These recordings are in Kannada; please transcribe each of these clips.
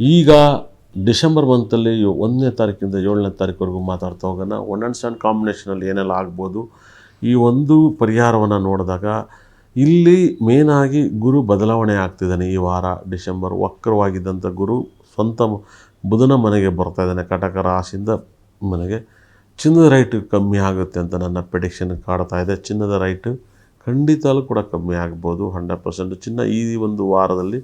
ಈಗ ಡಿಸೆಂಬರ್ ಮಂತಲ್ಲಿ ಒಂದನೇ ತಾರೀಕಿಂದ ಏಳನೇ ತಾರೀಕುವರೆಗೂ ಮಾತಾಡ್ತಾ ಹೋಗೋಣ. ಒನ್ ಆ್ಯಂಡ್ ಸ್ಯಾಂಡ್ ಕಾಂಬಿನೇಷನಲ್ಲಿ ಏನೆಲ್ಲ ಆಗ್ಬೋದು? ಈ ಒಂದು ಪರಿಹಾರವನ್ನು ನೋಡಿದಾಗ ಇಲ್ಲಿ ಮೇನಾಗಿ ಗುರು ಬದಲಾವಣೆ ಆಗ್ತಿದ್ದಾನೆ ಈ ವಾರ ಡಿಸೆಂಬರ್. ವಕ್ರವಾಗಿದ್ದಂಥ ಗುರು ಸ್ವಂತ ಬುಧನ ಮನೆಗೆ ಬರ್ತಾ ಇದ್ದಾನೆ. ಕಟಕ ರಾಶಿಯಿಂದ ಮನೆಗೆ. ಚಿನ್ನದ ರೈಟ್ ಕಮ್ಮಿ ಆಗುತ್ತೆ ಅಂತ ನನ್ನ ಪ್ರೆಡಿಕ್ಷನ್ ಕಾಡ್ತಾ ಇದೆ. ಚಿನ್ನದ ರೈಟ್ ಖಂಡಿತಲೂ ಕೂಡ ಕಮ್ಮಿ ಆಗ್ಬೋದು. ಹಂಡ್ರೆಡ್ ಪರ್ಸೆಂಟ್ ಚಿನ್ನ ಈ ಒಂದು ವಾರದಲ್ಲಿ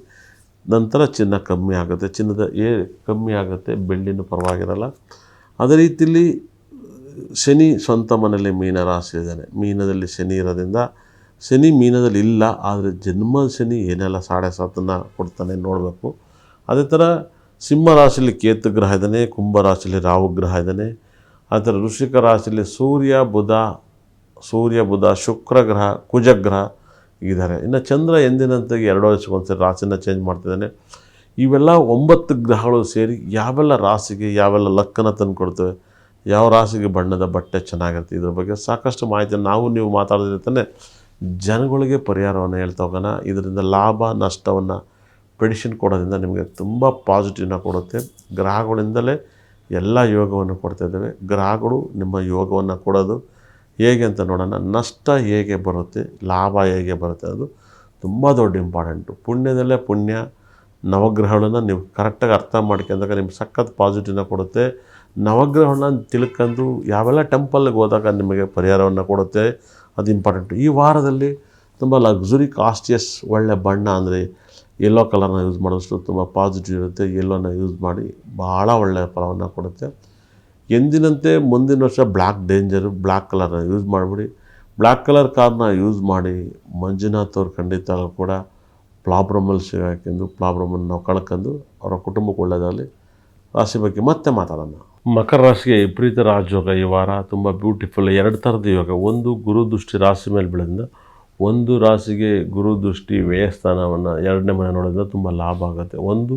ನಂತರ ಚಿನ್ನ ಕಮ್ಮಿ ಆಗುತ್ತೆ. ಚಿನ್ನದ ಏ ಕಮ್ಮಿ ಆಗುತ್ತೆ, ಬೆಳ್ಳಿನೂ ಪರವಾಗಿರಲ್ಲ. ಅದೇ ರೀತಿಯಲ್ಲಿ ಶನಿ ಸ್ವಂತ ಮನೆಯಲ್ಲಿ ಮೀನ ರಾಶಿ ಇದ್ದಾನೆ. ಮೀನದಲ್ಲಿ ಶನಿ ಇರೋದ್ರಿಂದ ಶನಿ ಮೀನದಲ್ಲಿ ಇಲ್ಲ, ಆದರೆ ಜನ್ಮ ಶನಿ ಏನೆಲ್ಲ ಸಾಡೆ ಸಾತನ್ನು ಕೊಡ್ತಾನೆ ನೋಡಬೇಕು. ಅದೇ ಥರ ಸಿಂಹ ರಾಶಿಯಲ್ಲಿ ಕೇತು ಗ್ರಹ ಇದ್ದಾನೆ, ಕುಂಭ ರಾಶಿಯಲ್ಲಿ ರಾಹು ಗ್ರಹ ಇದ್ದಾನೆ. ಅದೇ ಥರ ವೃಷಿಕ ರಾಶಿಯಲ್ಲಿ ಸೂರ್ಯ, ಬುಧ ಸೂರ್ಯ, ಬುಧ, ಶುಕ್ರ ಗ್ರಹ, ಕುಜ ಗ್ರಹ ಇದ್ದಾರೆ. ಇನ್ನು ಚಂದ್ರ ಎಂದಿನಂತೆ ಎರಡು ವರ್ಷಕ್ಕೊಂದ್ಸರಿ ರಾಶಿನ ಚೇಂಜ್ ಮಾಡ್ತಿದ್ದಾನೆ. ಇವೆಲ್ಲ ಒಂಬತ್ತು ಗ್ರಹಗಳು ಸೇರಿ ಯಾವೆಲ್ಲ ರಾಶಿಗೆ ಯಾವೆಲ್ಲ ಲಕ್ಕನ ತಂದು ಕೊಡ್ತವೆ, ಯಾವ ರಾಶಿಗೆ ಬಣ್ಣದ ಬಟ್ಟೆ ಚೆನ್ನಾಗಿರುತ್ತೆ, ಇದ್ರ ಬಗ್ಗೆ ಸಾಕಷ್ಟು ಮಾಹಿತಿ ನಾವು ನೀವು ಮಾತಾಡಿದ್ರೆ ತಾನೇ ಜನಗಳಿಗೆ ಪರಿಹಾರವನ್ನು ಹೇಳ್ತಾ ಹೋಗೋಣ. ಇದರಿಂದ ಲಾಭ, ನಷ್ಟವನ್ನು ಪ್ರೆಡಿಷನ್ ಕೊಡೋದ್ರಿಂದ ನಿಮಗೆ ತುಂಬ ಪಾಸಿಟಿವ್ನ ಕೊಡುತ್ತೆ. ಗ್ರಹಗಳಿಂದಲೇ ಎಲ್ಲ ಯೋಗವನ್ನು ಕೊಡ್ತಾ ಇದ್ದೇವೆ. ಗ್ರಹಗಳು ನಿಮ್ಮ ಯೋಗವನ್ನು ಕೊಡೋದು. ಹೇಗೆ ಅಂತ ನೋಡೋಣ. ನಷ್ಟ ಹೇಗೆ ಬರುತ್ತೆ, ಲಾಭ ಹೇಗೆ ಬರುತ್ತೆ, ಅದು ತುಂಬ ದೊಡ್ಡ ಇಂಪಾರ್ಟೆಂಟು ಪುಣ್ಯದಲ್ಲೇ ಪುಣ್ಯ, ನವಗ್ರಹಗಳನ್ನು ನೀವು ಕರೆಕ್ಟಾಗಿ ಅರ್ಥ ಮಾಡ್ಕೊಂಡಾಗ ನಿಮ್ಗೆ ಸಖತ್ ಪಾಸಿಟಿವ್ನ ಕೊಡುತ್ತೆ. ನವಗ್ರಹಗಳನ್ನ ತಿಳ್ಕೊಂಡು ಯಾವೆಲ್ಲ ಟೆಂಪಲ್ಗೆ ಹೋದಾಗ ನಿಮಗೆ ಪರಿಹಾರವನ್ನು ಕೊಡುತ್ತೆ, ಅದು ಇಂಪಾರ್ಟೆಂಟು ಈ ವಾರದಲ್ಲಿ ತುಂಬ ಲಕ್ಸುರಿ ಕಾಸ್ಟಿಯಸ್ ಒಳ್ಳೆ ಬಣ್ಣ ಅಂದರೆ ಎಲ್ಲೋ ಕಲರ್ನ ಯೂಸ್ ಮಾಡೋಷ್ಟು ತುಂಬ ಪಾಸಿಟಿವ್ ಇರುತ್ತೆ. ಎಲ್ಲೋನ ಯೂಸ್ ಮಾಡಿ ಭಾಳ ಒಳ್ಳೆಯ ಫಲವನ್ನು ಕೊಡುತ್ತೆ. ಎಂದಿನಂತೆ ಮುಂದಿನ ವರ್ಷ ಬ್ಲ್ಯಾಕ್ ಡೇಂಜರು, ಬ್ಲ್ಯಾಕ್ ಕಲರ್ನ ಯೂಸ್ ಮಾಡಿಬಿಡಿ. ಬ್ಲ್ಯಾಕ್ ಕಲರ್ ಕಾರ್ನ ಯೂಸ್ ಮಾಡಿ ಮಂಜುನಾಥ್ ಅವ್ರು ಖಂಡಿತ ಕೂಡ ಪ್ರಾಬ್ಲಮಲ್ಲಿ ಸಿಗಾಕೊಂಡು ಪ್ರಾಬ್ಲಮನ್ನು ನಾವು ಕಳ್ಕೊಂಡು ಅವರ ಕುಟುಂಬಕ್ಕೆ ಒಳ್ಳೆಯದಾಗಲಿ ರಾಶಿ ಬಗ್ಗೆ ಮತ್ತೆ ಮಾತಾಡೋಣ. ಮಕರ ರಾಶಿಗೆ ವಿಪರೀತ ರಾಜಯೋಗ ಈ ವಾರ. ತುಂಬ ಬ್ಯೂಟಿಫುಲ್ ಎರಡು ಥರದ ಯೋಗ. ಒಂದು ಗುರು ದೃಷ್ಟಿ ರಾಶಿ ಮೇಲೆ ಬೀಳೋದ್ರಿಂದ, ಒಂದು ರಾಶಿಗೆ ಗುರು ದೃಷ್ಟಿ ವ್ಯಯಸ್ಥಾನವನ್ನು ಎರಡನೇ ಮನೆ ನೋಡೋದ್ರಿಂದ ತುಂಬ ಲಾಭ ಆಗುತ್ತೆ. ಒಂದು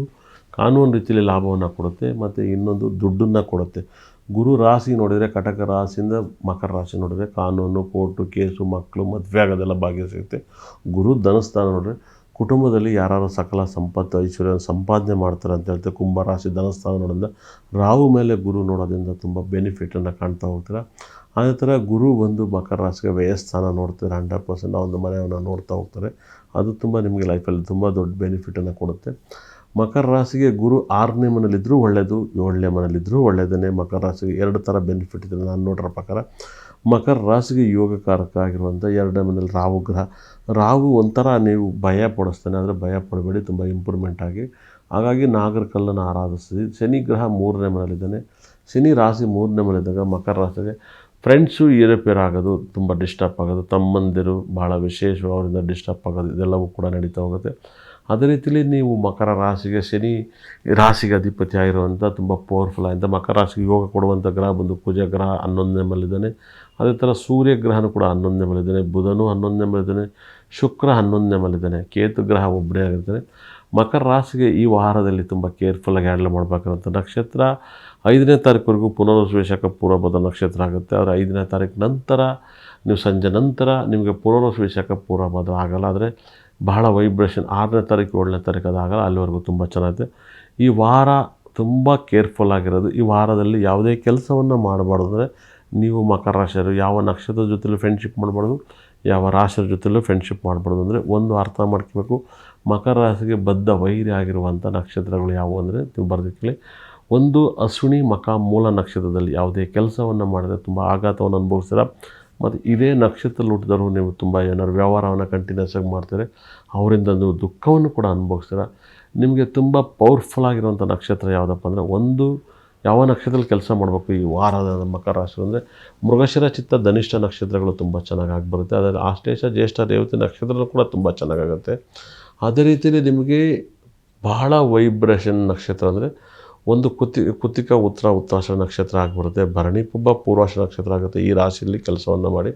ಕಾನೂನು ರೀತಿಯಲ್ಲಿ ಲಾಭವನ್ನು ಕೊಡುತ್ತೆ, ಮತ್ತು ಇನ್ನೊಂದು ದುಡ್ಡನ್ನು ಕೊಡುತ್ತೆ. ಗುರು ರಾಶಿ ನೋಡಿದರೆ ಕಟಕ ರಾಶಿಯಿಂದ ಮಕರ ರಾಶಿ ನೋಡಿದರೆ ಕಾನೂನು, ಕೋರ್ಟು, ಕೇಸು, ಮಕ್ಕಳು ಮದುವೆ ಆಗೋದೆಲ್ಲ ಭಾಗ್ಯ ಸಿಗುತ್ತೆ. ಗುರು ಧನಸ್ಥಾನ ನೋಡಿದ್ರೆ ಕುಟುಂಬದಲ್ಲಿ ಯಾರು ಸಕಲ ಸಂಪತ್ತು ಐಶ್ವರ್ಯ ಸಂಪಾದನೆ ಮಾಡ್ತಾರೆ ಅಂತ ಹೇಳ್ತಾರೆ. ಕುಂಭರಾಶಿ ಧನಸ್ಥಾನ ನೋಡಿದ್ರೆ ರಾಹು ಮೇಲೆ ಗುರು ನೋಡೋದ್ರಿಂದ ತುಂಬ ಬೆನಿಫಿಟನ್ನು ಕಾಣ್ತಾ ಹೋಗ್ತೀರ? ಅದೇ ಥರ ಗುರು ಬಂದು ಮಕರ ರಾಶಿಗೆ ವ್ಯಯಸ್ಥಾನ ನೋಡ್ತಾರೆ ಹಂಡ್ರೆಡ್ ಪರ್ಸೆಂಟ್ ಒಂದು ಮನೆಯನ್ನು ನೋಡ್ತಾ ಹೋಗ್ತಾರೆ. ಅದು ತುಂಬ ನಿಮಗೆ ಲೈಫಲ್ಲಿ ತುಂಬ ದೊಡ್ಡ ಬೆನಿಫಿಟನ್ನು ಕೊಡುತ್ತೆ. ಮಕರ ರಾಶಿಗೆ ಗುರು ಆರನೇ ಮನೇಲಿದ್ದರೂ ಒಳ್ಳೆಯದು ಏಳನೇ ಮನೇಲಿದ್ದರೂ ಒಳ್ಳೆಯದೇ ಮಕರ ರಾಶಿಗೆ ಎರಡು ಥರ ಬೆನಿಫಿಟ್ ಇದೆ. ನಾನು ನೋಡಿರೋ ಪ್ರಕಾರ ಮಕರ ರಾಶಿಗೆ ಯೋಗಕಾರಕ ಆಗಿರುವಂಥ ಎರಡನೇ ಮನೇಲಿ ರಾಹು ಗ್ರಹ. ರಾಹು ಒಂಥರ ನೀವು ಭಯ ಪಡಿಸ್ತಾನೆ ಆದರೆ ಭಯ ಪಡಬೇಡಿ, ತುಂಬ ಇಂಪ್ರೂವ್ಮೆಂಟ್ ಆಗಿ. ಹಾಗಾಗಿ ನಾಗರಕಲ್ಲನ್ನು ಆರಾಧಿಸ್ತೀವಿ ಶನಿ ಗ್ರಹ ಮೂರನೇ ಮನೇಲಿದ್ದಾನೆ ಶನಿ ರಾಶಿ ಮೂರನೇ ಮನೇಲಿದ್ದಾಗ ಮಕರ ರಾಶಿಗೆ ಫ್ರೆಂಡ್ಸು ಏರುಪೇರು ಆಗೋದು ತುಂಬ ಡಿಸ್ಟರ್ಬ್ ಆಗೋದು. ತಮ್ಮಂದಿರು ಭಾಳ ವಿಶೇಷ ಅವರಿಂದ ಡಿಸ್ಟರ್ಬ್ ಆಗೋದು. ಇದೆಲ್ಲವೂ ಕೂಡ ನಡೀತಾ ಹೋಗುತ್ತೆ. ಅದೇ ರೀತಿಯಲ್ಲಿ ನೀವು ಮಕರ ರಾಶಿಗೆ ಶನಿ ರಾಶಿಗೆ ಅಧಿಪತಿ ಆಗಿರುವಂಥ ತುಂಬ ಪವರ್ಫುಲ್ ಆಗಿದ್ದ ಮಕರ ರಾಶಿಗೆ ಯೋಗ ಕೊಡುವಂಥ ಗ್ರಹ ಬಂದು ಕುಜ ಗ್ರಹ ಹನ್ನೊಂದನೇ ಮೇಲಿದ್ದಾನೆ. ಅದೇ ಥರ ಸೂರ್ಯ ಗ್ರಹನೂ ಕೂಡ ಹನ್ನೊಂದನೇ ಮೇಲಿದ್ದಾನೆ. ಬುಧನೂ ಹನ್ನೊಂದನೇ ಮೇಲಿದ್ದಾನೆ. ಶುಕ್ರ ಹನ್ನೊಂದನೇ ಮೇಲಿದ್ದಾನೆ. ಕೇತು ಗ್ರಹ ಒಬ್ಬನೇ ಆಗಿರ್ತಾನೆ. ಮಕರ ರಾಶಿಗೆ ಈ ವಾರದಲ್ಲಿ ತುಂಬ ಕೇರ್ಫುಲ್ಲಾಗಿ ಹ್ಯಾಂಡಲ್ ಮಾಡಬೇಕಾದಂಥ ನಕ್ಷತ್ರ. ಐದನೇ ತಾರೀಕುವರೆಗೂ ಪುನರ್ವಶಕ ಪೂರ್ವಭದ ನಕ್ಷತ್ರ ಆಗುತ್ತೆ. ಆದರೆ ಐದನೇ ತಾರೀಕು ನಂತರ, ನೀವು ಸಂಜೆ ನಂತರ ನಿಮಗೆ ಪೂರ್ವವಶಕ ಪೂರ್ವಭದ ಆಗಲ್ಲ. ಆದರೆ ಬಹಳ ವೈಬ್ರೇಷನ್ ಆರನೇ ತಾರೀಕು, ಏಳನೇ ತಾರೀಕು ಅದಾಗಲ್ಲ ಅಲ್ಲಿವರೆಗೂ ತುಂಬ ಚೆನ್ನಾಗಿದೆ ಈ ವಾರ ತುಂಬ ಕೇರ್ಫುಲ್ ಆಗಿರೋದು. ಈ ವಾರದಲ್ಲಿ ಯಾವುದೇ ಕೆಲಸವನ್ನು ಮಾಡಬಾರ್ದು ಅಂದರೆ ನೀವು ಮಕರ ರಾಶಿಯರು, ಯಾವ ನಕ್ಷತ್ರದ ಜೊತೆಲೂ ಫ್ರೆಂಡ್ಶಿಪ್ ಮಾಡಬಾರ್ದು, ಯಾವ ರಾಶಿಯ ಜೊತೆಲೂ ಫ್ರೆಂಡ್ಶಿಪ್ ಮಾಡಬಾರ್ದು ಅಂದರೆ ಒಂದು ಅರ್ಥ ಮಾಡ್ಕೋಬೇಕು. ಮಕರ ರಾಶಿಗೆ ಬದ್ಧ ವೈರಿ ಆಗಿರುವಂಥ ನಕ್ಷತ್ರಗಳು ಯಾವುವು ಅಂದರೆ ನೀವು ಬರೆದಿಕ್ಕಲಿ ಒಂದು ಅಶ್ವಿನಿ ಮಕ ಮೂಲ ನಕ್ಷತ್ರದಲ್ಲಿ ಯಾವುದೇ ಕೆಲಸವನ್ನು ಮಾಡಿದ್ರೆ ತುಂಬ ಆಘಾತವನ್ನು ಅನುಭವಿಸ್ತೀರ? ಮತ್ತು ಇದೇ ನಕ್ಷತ್ರದಲ್ಲಿ ಹುಟ್ಟಿದವರು ನೀವು ತುಂಬ ಏನಾದ್ರು ವ್ಯವಹಾರವನ್ನು ಕಂಟಿನ್ಯೂಸ್ ಆಗಿ ಮಾಡ್ತಾರೆ ಅವರಿಂದ ನೀವು ದುಃಖವನ್ನು ಕೂಡ ಅನುಭವಿಸ್ತೀರ? ನಿಮಗೆ ತುಂಬ ಪವರ್ಫುಲ್ ಆಗಿರುವಂಥ ನಕ್ಷತ್ರ ಯಾವುದಪ್ಪ ಅಂದರೆ ಒಂದು, ಯಾವ ನಕ್ಷತ್ರದಲ್ಲಿ ಕೆಲಸ ಮಾಡಬೇಕು? ಈ ವಾರದ ಮಕರ ರಾಶಿ ಅಂದರೆ ಮೃಗಶಿರ, ಚಿತ್ತ, ಧನಿಷ್ಠ ನಕ್ಷತ್ರಗಳು ತುಂಬ ಚೆನ್ನಾಗಿ ಆಗಿಬರುತ್ತೆ ಅದರಲ್ಲಿ ಆಶ್ಲೇಷ ಜ್ಯೇಷ್ಠ ದೇವತೆ ನಕ್ಷತ್ರಗಳು ಕೂಡ ತುಂಬ ಚೆನ್ನಾಗಾಗುತ್ತೆ ಅದೇ ರೀತಿಯಲ್ಲಿ ನಿಮಗೆ ಬಹಳ ವೈಬ್ರೇಷನ್ ನಕ್ಷತ್ರ ಅಂದರೆ ಒಂದು ಕುತಿ, ಕುತಿಕ ಉತ್ತರ ಉತ್ತಾಶ ನಕ್ಷತ್ರ ಆಗಿಬಿಡುತ್ತೆ. ಭರಣಿ ಪುಬ್ಬ ಪೂರ್ವಾಶ ನಕ್ಷತ್ರ ಆಗುತ್ತೆ. ಈ ರಾಶಿಯಲ್ಲಿ ಕೆಲಸವನ್ನು ಮಾಡಿ.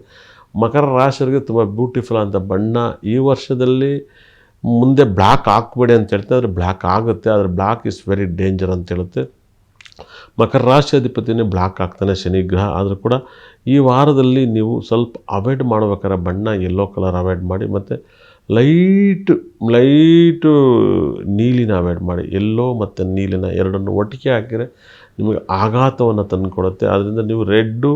ಮಕರ ರಾಶಿಯವರಿಗೆ ತುಂಬ ಬ್ಯೂಟಿಫುಲ್ ಅಂತ ಬಣ್ಣ. ಈ ವರ್ಷದಲ್ಲಿ ಮುಂದೆ ಬ್ಲ್ಯಾಕ್ ಹಾಕ್ಬೇಡಿ ಅಂತ ಹೇಳ್ತಾರೆ ಆದರೆ ಬ್ಲ್ಯಾಕ್ ಆಗುತ್ತೆ. ಆದರೆ ಬ್ಲ್ಯಾಕ್ ಇಸ್ ವೆರಿ ಡೇಂಜರ್ ಅಂತ ಹೇಳುತ್ತೆ. ಮಕರ ರಾಶಿ ಅಧಿಪತಿನೇ ಬ್ಲ್ಯಾಕ್ ಆಗ್ತಾನೆ ಶನಿ ಗ್ರಹ. ಆದರೂ ಕೂಡ ಈ ವಾರದಲ್ಲಿ ನೀವು ಸ್ವಲ್ಪ ಅವಾಯ್ಡ್ ಮಾಡ್ಬೇಕಾದ್ರೆ ಬಣ್ಣ ಯೆಲ್ಲೋ ಕಲರ್ ಅವಾಯ್ಡ್ ಮಾಡಿ ಮತ್ತು ಲೈಟ್, ಲೈಟು ನೀಲಿನ ಅವಾಯ್ಡ್ ಮಾಡಿ, ಎಲ್ಲೋ ಮತ್ತು ನೀಲಿನ ಎರಡನ್ನು ಒಟ್ಟಿಗೆ ಹಾಕಿದರೆ ನಿಮಗೆ ಆಘಾತವನ್ನು ತಂದುಕೊಡುತ್ತೆ. ಆದ್ದರಿಂದ ನೀವು ರೆಡ್ಡು,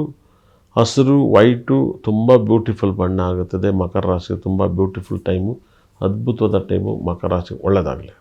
ಹಸಿರು, ವೈಟು ತುಂಬ ಬ್ಯೂಟಿಫುಲ್ ಬಣ್ಣ ಆಗುತ್ತದೆ. ಮಕರ ರಾಶಿಗೆ ತುಂಬ ಬ್ಯೂಟಿಫುಲ್ ಟೈಮು, ಅದ್ಭುತವಾದ ಟೈಮು ಮಕರ ರಾಶಿ ಒಳ್ಳೆಯದಾಗಲಿ